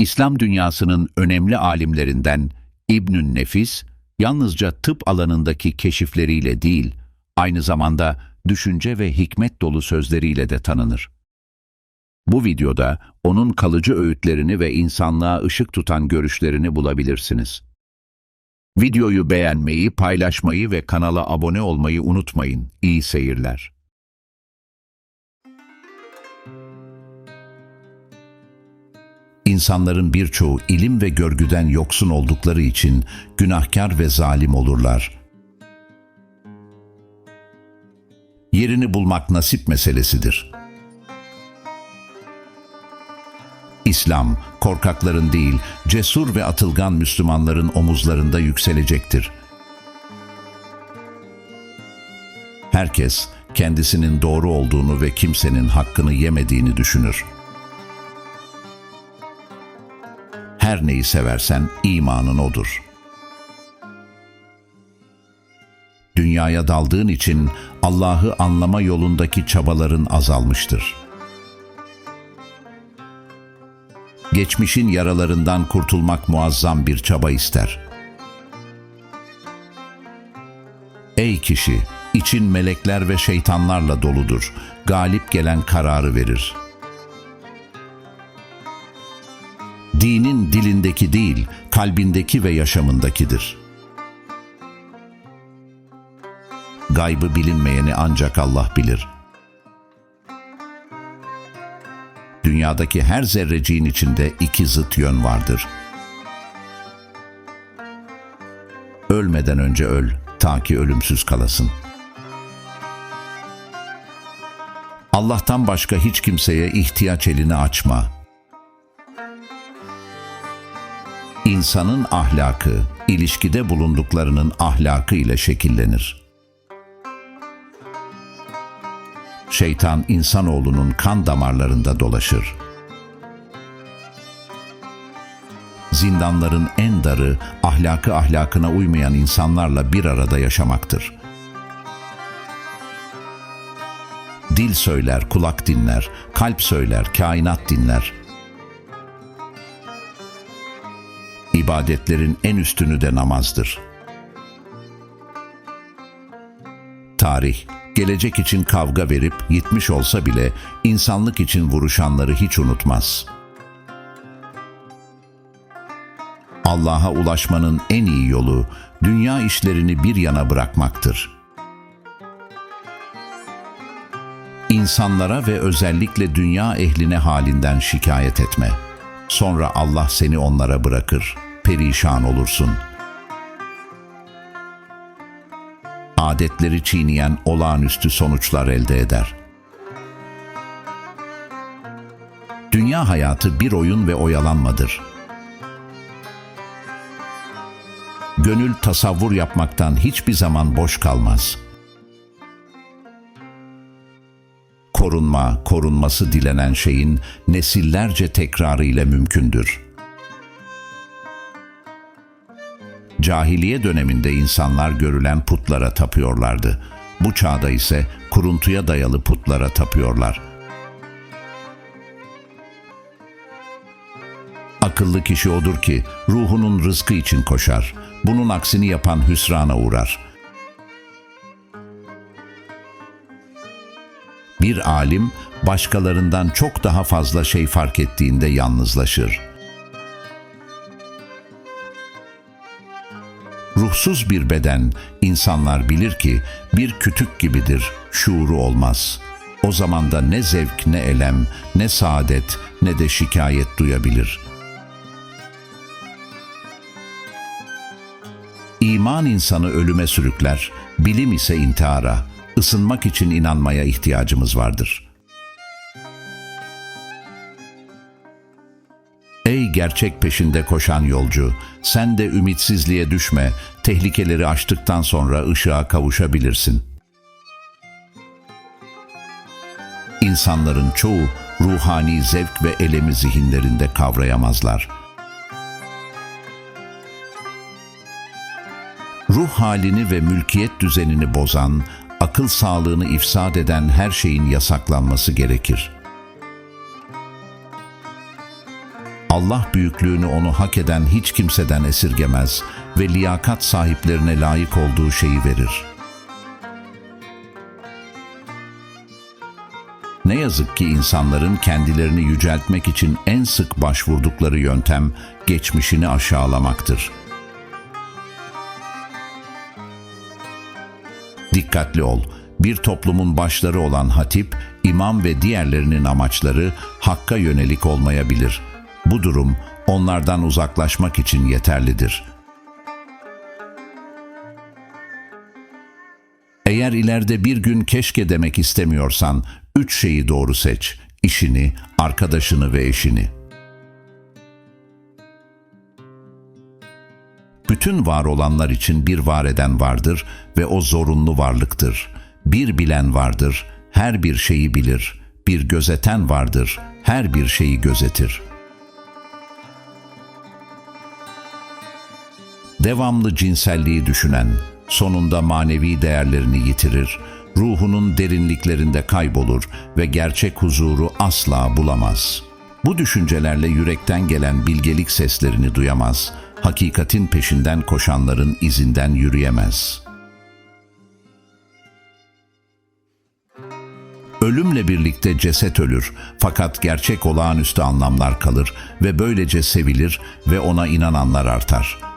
İslam dünyasının önemli alimlerinden İbnün Nefis, yalnızca tıp alanındaki keşifleriyle değil, aynı zamanda düşünce ve hikmet dolu sözleriyle de tanınır. Bu videoda onun kalıcı öğütlerini ve insanlığa ışık tutan görüşlerini bulabilirsiniz. Videoyu beğenmeyi, paylaşmayı ve kanala abone olmayı unutmayın. İyi seyirler. İnsanların birçoğu ilim ve görgüden yoksun oldukları için günahkar ve zalim olurlar. Yerini bulmak nasip meselesidir. İslam, korkakların değil, cesur ve atılgan Müslümanların omuzlarında yükselecektir. Herkes, kendisinin doğru olduğunu ve kimsenin hakkını yemediğini düşünür. Neyi seversen imanın odur. Dünyaya daldığın için Allah'ı anlama yolundaki çabaların azalmıştır. Geçmişin yaralarından kurtulmak muazzam bir çaba ister. Ey kişi, için melekler ve şeytanlarla doludur. Galip gelen kararı verir. Dinin dilindeki değil, kalbindeki ve yaşamındakidir. Gaybı bilinmeyeni ancak Allah bilir.'' Dünyadaki her zerreciğin içinde iki zıt yön vardır. Ölmeden önce öl, ta ki ölümsüz kalasın. Allah'tan başka hiç kimseye ihtiyaç elini açma. İnsanın ahlakı, ilişkide bulunduklarının ahlakı ile şekillenir. Şeytan insanoğlunun kan damarlarında dolaşır. Zindanların en darı ahlakı ahlakına uymayan insanlarla bir arada yaşamaktır. Dil söyler, kulak dinler, kalp söyler, kainat dinler. İbadetlerin en üstünü de namazdır. Tarih, gelecek için kavga verip yitmiş olsa bile insanlık için vuruşanları hiç unutmaz. Allah'a ulaşmanın en iyi yolu dünya işlerini bir yana bırakmaktır. İnsanlara ve özellikle dünya ehline halinden şikayet etme. Sonra Allah seni onlara bırakır, perişan olursun.'' adetleri çiğneyen olağanüstü sonuçlar elde eder. Dünya hayatı bir oyun ve oyalanmadır. Gönül tasavvur yapmaktan hiçbir zaman boş kalmaz. Korunma, korunması dilenen şeyin nesillerce tekrarı ile mümkündür.'' Cahiliye döneminde insanlar görülen putlara tapıyorlardı. Bu çağda ise kuruntuya dayalı putlara tapıyorlar. Akıllı kişi odur ki ruhunun rızkı için koşar. Bunun aksini yapan hüsrana uğrar. Bir alim başkalarından çok daha fazla şey fark ettiğinde yalnızlaşır.'' Ruhsuz bir beden, insanlar bilir ki bir kütük gibidir, şuuru olmaz. O zaman da ne zevk ne elem, ne saadet ne de şikayet duyabilir. İman insanı ölüme sürükler, bilim ise intihara. Isınmak için inanmaya ihtiyacımız vardır.'' Ey gerçek peşinde koşan yolcu, sen de ümitsizliğe düşme, tehlikeleri aştıktan sonra ışığa kavuşabilirsin. İnsanların çoğu ruhani zevk ve elemi zihinlerinde kavrayamazlar. Ruh halini ve mülkiyet düzenini bozan, akıl sağlığını ifsad eden her şeyin yasaklanması gerekir.'' Allah büyüklüğünü onu hak eden hiç kimseden esirgemez ve liyakat sahiplerine layık olduğu şeyi verir. Ne yazık ki insanların kendilerini yüceltmek için en sık başvurdukları yöntem geçmişini aşağılamaktır. Dikkatli ol. Bir toplumun başları olan hatip, imam ve diğerlerinin amaçları hakka yönelik olmayabilir. Bu durum onlardan uzaklaşmak için yeterlidir. Eğer ileride bir gün keşke demek istemiyorsan, üç şeyi doğru seç. İşini, arkadaşını ve eşini. Bütün var olanlar için bir var eden vardır ve o zorunlu varlıktır. Bir bilen vardır, her bir şeyi bilir. Bir gözeten vardır, her bir şeyi gözetir. Devamlı cinselliği düşünen, sonunda manevi değerlerini yitirir, ruhunun derinliklerinde kaybolur ve gerçek huzuru asla bulamaz. Bu düşüncelerle yürekten gelen bilgelik seslerini duyamaz, hakikatin peşinden koşanların izinden yürüyemez. Ölümle birlikte ceset ölür fakat gerçek olağanüstü anlamlar kalır ve böylece sevilir ve ona inananlar artar.''